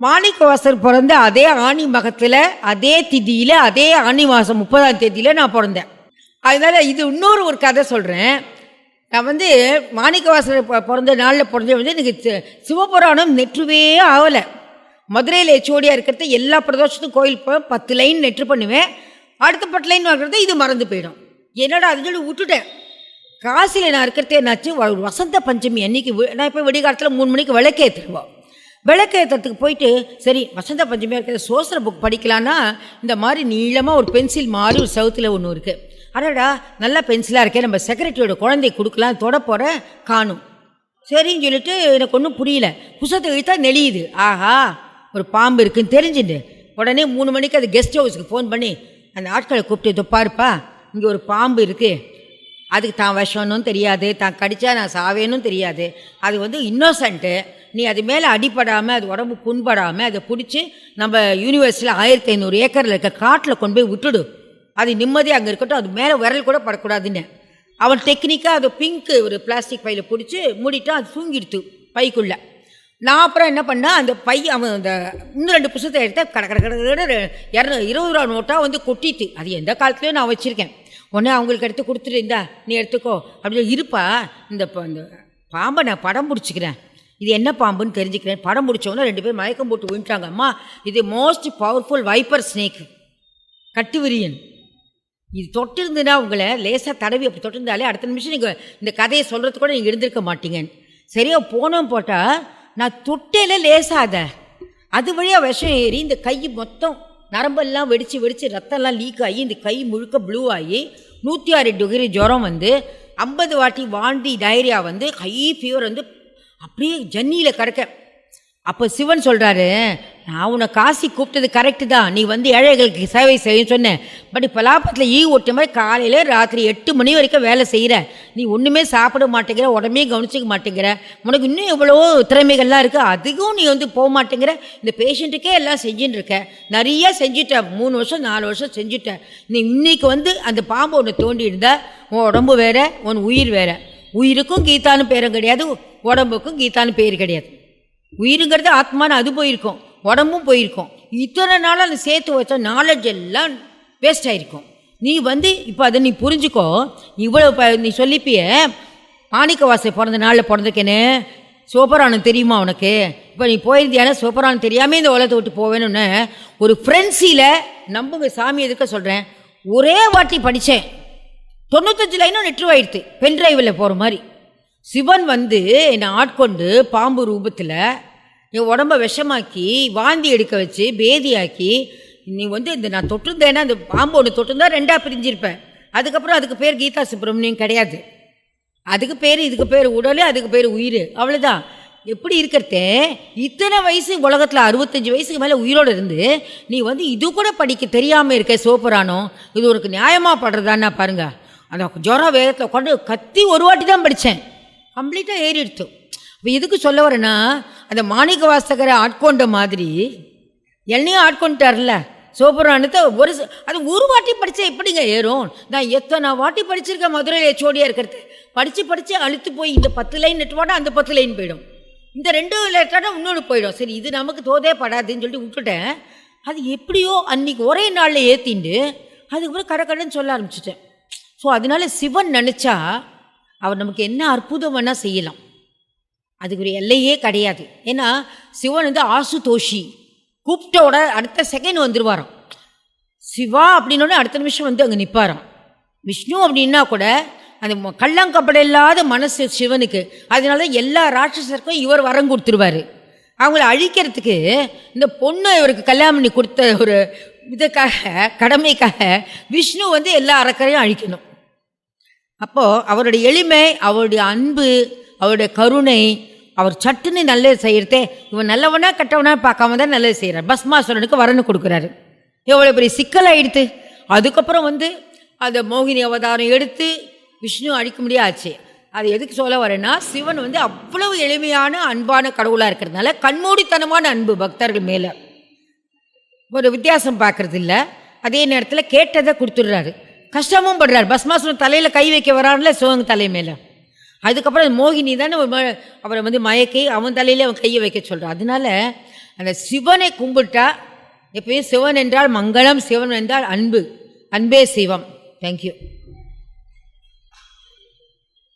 மாணிக்கவாசர் பிறந்த அதே ஆணி மகத்தில் அதே திதியில் அதே ஆணி மாதம் முப்பதாம் தேதியில் நான் பிறந்தேன். அதனால் இது இன்னொரு ஒரு கதை சொல்கிறேன் நான் வந்து மாணிக்கவாசர் பிறந்த நாளில் பிறந்த வந்து எனக்கு சிவபுராணம் நெற்றுவே ஆகலை மதுரையில் எச்சோடியாக இருக்கிறது எல்லா பிரதோஷத்துக்கும் கோயில் போய் பத்து லைன் நெற்று பண்ணுவேன். அடுத்த பத்து லைன் வாங்குறது இது மறந்து போயிடும். என்னடா அதுன்னு சொல்லி விட்டுட்டேன். காசியில் நான் இருக்கிறதே என்னாச்சு வசந்த பஞ்சமி அன்னைக்கு நான் இப்போ விடிகாலத்தில் மூணு மணிக்கு விளக்கேற்றுருவோம் விளக்கேற்றத்துக்கு போயிட்டு சரி வசந்த பஞ்சமியாக இருக்கிற சோசர புக் படிக்கலான்னா இந்த மாதிரி நீளமாக ஒரு பென்சில் மாதிரி ஒரு சவுத்தில் ஒன்று இருக்குது அடடா நல்ல பென்சிலாக இருக்கே நம்ம செக்ரட்டரியோட குழந்தை கொடுக்கலாம் தொட காணும். சரின்னு சொல்லிட்டு எனக்கு ஒன்றும் புரியல. புத்தகத்தை இழுத்தா நெளியுது. ஆஹா ஒரு பாம்பு இருக்குன்னு தெரிஞ்சுட்டு உடனே மூணு மணிக்கு அது கெஸ்ட் ஹவுஸுக்கு ஃபோன் பண்ணி அந்த ஆட்களை கூப்பிட்டு இதோ பாருப்பா இங்கே ஒரு பாம்பு இருக்குது அதுக்கு தான் விஷம்னும் தெரியாது தான் கடித்தா நான் சாவேனும் தெரியாது. அது வந்து இன்னோசன்ட்டு நீ அது மேலே அடிப்படாமல் அது உடம்பு புண்படாமல் அதை பிடிச்சி நம்ம யூனிவர்ஸில் ஆயிரத்தி ஐநூறு ஏக்கரில் இருக்க காட்டில் கொண்டு போய் விட்டுடு. அது நிம்மதியாக அங்கே இருக்கட்டும். அது மேலே விரல் கூட படக்கூடாதுன்னு. அவன் டெக்னிக்காக அது பிங்க்கு ஒரு பிளாஸ்டிக் பையில் பிடிச்சி மூடிட்டு அது தூங்கிடுத்து பைக்குள்ளே. நான் அப்புறம் என்ன பண்ணேன் அந்த பை அவன் அந்த இன்னும் ரெண்டு புத்தகத்தை எடுத்த கட கட கட இரநூ இருபது ரூபா நோட்டாக வந்து கொட்டிட்டு. அது எந்த காலத்துலேயும் நான் வச்சுருக்கேன். உடனே அவங்களுக்கு எடுத்து கொடுத்துட்டு இந்தா நீ எடுத்துக்கோ. அப்படின்னு இருப்பா. இந்த ப- இந்த பாம்பை நான் படம் பிடிச்சிக்கிறேன். இது என்ன பாம்புன்னு தெரிஞ்சுக்கிறேன். படம் முடித்தவொன்னே ரெண்டு பேர் மயக்கம் போட்டு விழுந்துட்டாங்க. அம்மா இது மோஸ்ட் பவர்ஃபுல் வைப்பர் ஸ்னேக் கட்டுவிரியன். இது தொட்டிருந்துன்னா உங்களை லேசாக தடவி அப்படி தொட்டிருந்தாலே அடுத்த நிமிஷம் நீங்கள் இந்த கதையை சொல்கிறது கூட நீங்கள் இருந்திருக்க மாட்டீங்க. சரியாக போனோம் போட்டால் நான் தொட்டையில லேசாத அது. வழியாக விஷம் ஏறி இந்த கை மொத்தம் நரம்பெல்லாம் வெடித்து வெடித்து ரத்தம்லாம் லீக் ஆகி இந்த கை முழுக்க ப்ளூ ஆகி நூற்றி ஆறு டிகிரி ஜுரம் வந்து ஐம்பது வாட்டி வாந்தி டைரியா வந்து ஹை ஃபீவர் வந்து அப்படியே ஜன்னியில் கிடக்க. அப்போ சிவன் சொல்கிறாரு நான் உன்னை காசி கூப்பிட்டது கரெக்டு தான். நீ வந்து ஏழைகளுக்கு சேவை செய்ய சொன்னேன் பட் இப்போ லாபத்தில் ஈ ஒட்ட மாதிரி காலையில் ராத்திரி எட்டு மணி வரைக்கும் வேலை செய்கிற நீ ஒன்றுமே சாப்பிட மாட்டேங்கிற உடம்பே கவனிச்சிக்க மாட்டேங்கிற. உனக்கு இன்னும் எவ்வளவோ திறமைகள்லாம் இருக்குது அதுக்கும் நீ வந்து போக மாட்டேங்கிற. இந்த பேஷண்ட்டுக்கே எல்லாம் செஞ்சுட்டு இருக்க. நிறைய செஞ்சுட்ட. மூணு வருஷம் நாலு வருஷம் செஞ்சுட்ட. நீ இன்றைக்கி வந்து அந்த பாம்பு ஒன்று தோண்டி இருந்தால் உன் உடம்பு வேற உன் உயிர் வேறு. உயிருக்கும் கீதான்னு பேரும் கிடையாது. உடம்புக்கும் கீதான்னு பேர் கிடையாது. உயிருங்கிறது ஆத்மான்னு அது போயிருக்கும். உடம்பும் போயிருக்கும். இத்தனை நாளாக அந்த சேர்த்து வச்ச நாலேஜ் எல்லாம் வேஸ்ட் ஆகிருக்கும் நீ வந்து இப்போ அதை நீ புரிஞ்சுக்கோ. இவ்வளோ ப நீ சொல்லிப்பிய மாணிக்கவாசை பிறந்த நாளில் பிறந்திருக்கேன்னு சிவபுராணம் தெரியுமா உனக்கு? இப்போ நீ போயிருந்தியான? சிவபுராணம் தெரியாமல் இந்த உலகத்தை விட்டு போவேணும்னு ஒரு ஃப்ரெண்ட்ஸில் நம்புங்க சாமி எதுக்க சொல்கிறேன் ஒரே வாட்டி படித்தேன் தொண்ணூத்தஞ்சு லைனும் நெட்ருவாயிடுத்து பென் டிரைவில் போகிற மாதிரி. சிவன் வந்து என்னை ஆட்கொண்டு பாம்பு ரூபத்தில் என் உடம்ப விஷமாக்கி வாந்தி எடுக்க வச்சு பேதியாக்கி நீ வந்து இந்த நான் தொட்டிருந்தேன்னா அந்த பாம்பு ஒன்று தொட்டிருந்தா ரெண்டாக பிரிஞ்சிருப்பேன் அதுக்கப்புறம் அதுக்கு பேர் கீதா சுப்பிரமணியம் கிடையாது. அதுக்கு பேர் இதுக்கு பேர் உடல் அதுக்கு பேர் உயிர். அவ்வளோதான் எப்படி இருக்கிறதே இத்தனை வயசு உலகத்தில் அறுபத்தஞ்சு வயசுக்கு மேலே உயிரோடு இருந்து நீ வந்து இது கூட படிக்க தெரியாமல் இருக்க சோப்புரானோ இது ஒரு நியாயமாக படுறதான்னா பாருங்க. அந்த ஜுரம் வேகத்தில் உட்காந்து கத்தி ஒரு வாட்டி தான் படித்தேன் கம்ப்ளீட்டாக ஏறிடுத்து. இப்போ எதுக்கு சொல்ல வரேன்னா அந்த மாணிக்க வாசகரை ஆட்கொண்ட மாதிரி என்னையும் ஆட்கொண்டுட்டார்ல சோபுராணத்தை ஒரு அது ஒரு வாட்டி படித்தா எப்படிங்க ஏறும்? நான் எத்தனை வாட்டி படிச்சிருக்கேன் மதுரையில் எச்சோடியாக இருக்கிறது. படித்து படித்து அழுத்து போய் இந்த பத்து லைன் நெட்டுவாடா அந்த பத்து லைன் போயிடும். இந்த ரெண்டு லெட்டராக இன்னொன்று போயிடும். சரி இது நமக்கு தோதே படாதுன்னு சொல்லிட்டு விட்டுட்டேன். அது எப்படியோ அன்னைக்கு ஒரே நாளில் ஏற்றிண்டு அதுக்கப்புறம் கடை கடைன்னு சொல்ல ஆரம்பிச்சிட்டேன். ஸோ அதனால சிவன் நினச்சா அவர் நமக்கு என்ன அற்புதம் வேணால் செய்யலாம். அதுக்கு ஒரு எல்லையே கிடையாது. ஏன்னா சிவன் வந்து ஆசுதோஷி. கூப்பிட்டோட அடுத்த செகண்ட் வந்துருவாராம். சிவா அப்படின்னோடனே அடுத்த நிமிஷம் வந்து அங்கே நிற்பாராம் விஷ்ணு அப்படின்னா கூட அந்த கள்ளங்கப்பட இல்லாத மனசு சிவனுக்கு. அதனால தான் எல்லா ராட்சசருக்கும் இவர் வரம் கொடுத்துருவாரு. அவங்கள அழிக்கிறதுக்கு இந்த பொண்ணு இவருக்கு கல்யாணம் பண்ணி கொடுத்த ஒரு இதுக்காக கடமைக்காக விஷ்ணு வந்து எல்லா அறக்கரையும் அழிக்கணும். அப்போது அவருடைய எளிமை அவருடைய அன்பு அவருடைய கருணை அவர் சட்டுன்னு நல்லது செய்கிறதே இவன் நல்லவனா கெட்டவனா பார்க்காம தான் நல்லது செய்கிறார் பஸ்மாசுரனுக்கு வரன்னு கொடுக்குறாரு. எவ்வளோ பெரிய சிக்கல் அதுக்கப்புறம் வந்து அந்த மோகினி அவதாரம் எடுத்து விஷ்ணு அழிக்க முடியாச்சு. அது எதுக்கு சொல்ல வரேன்னா சிவன் வந்து அவ்வளவு எளிமையான அன்பான கடவுளாக இருக்கிறதுனால கண்மூடித்தனமான அன்பு பக்தர்கள் மேலே. ஒரு வித்தியாசம் பார்க்குறது இல்லை அதே நேரத்தில் கேட்டதை கொடுத்துடுறாரு. கஷ்டமும் படுறாரு. பஸ்மாசுரம் தலையில் கை வைக்க வரான்ல சிவங்க தலை மேலே. அதுக்கப்புறம் மோகினி தானே ஒரு ம- அவரை வந்து மயக்கி அவன் தலையிலே அவன் கையை வைக்க சொல்கிறான் அதனால அந்த சிவனை கும்பிட்டா எப்பயும் சிவன் என்றால் மங்களம் சிவன் என்றால் அன்பு. அன்பே சிவம். தேங்க்யூ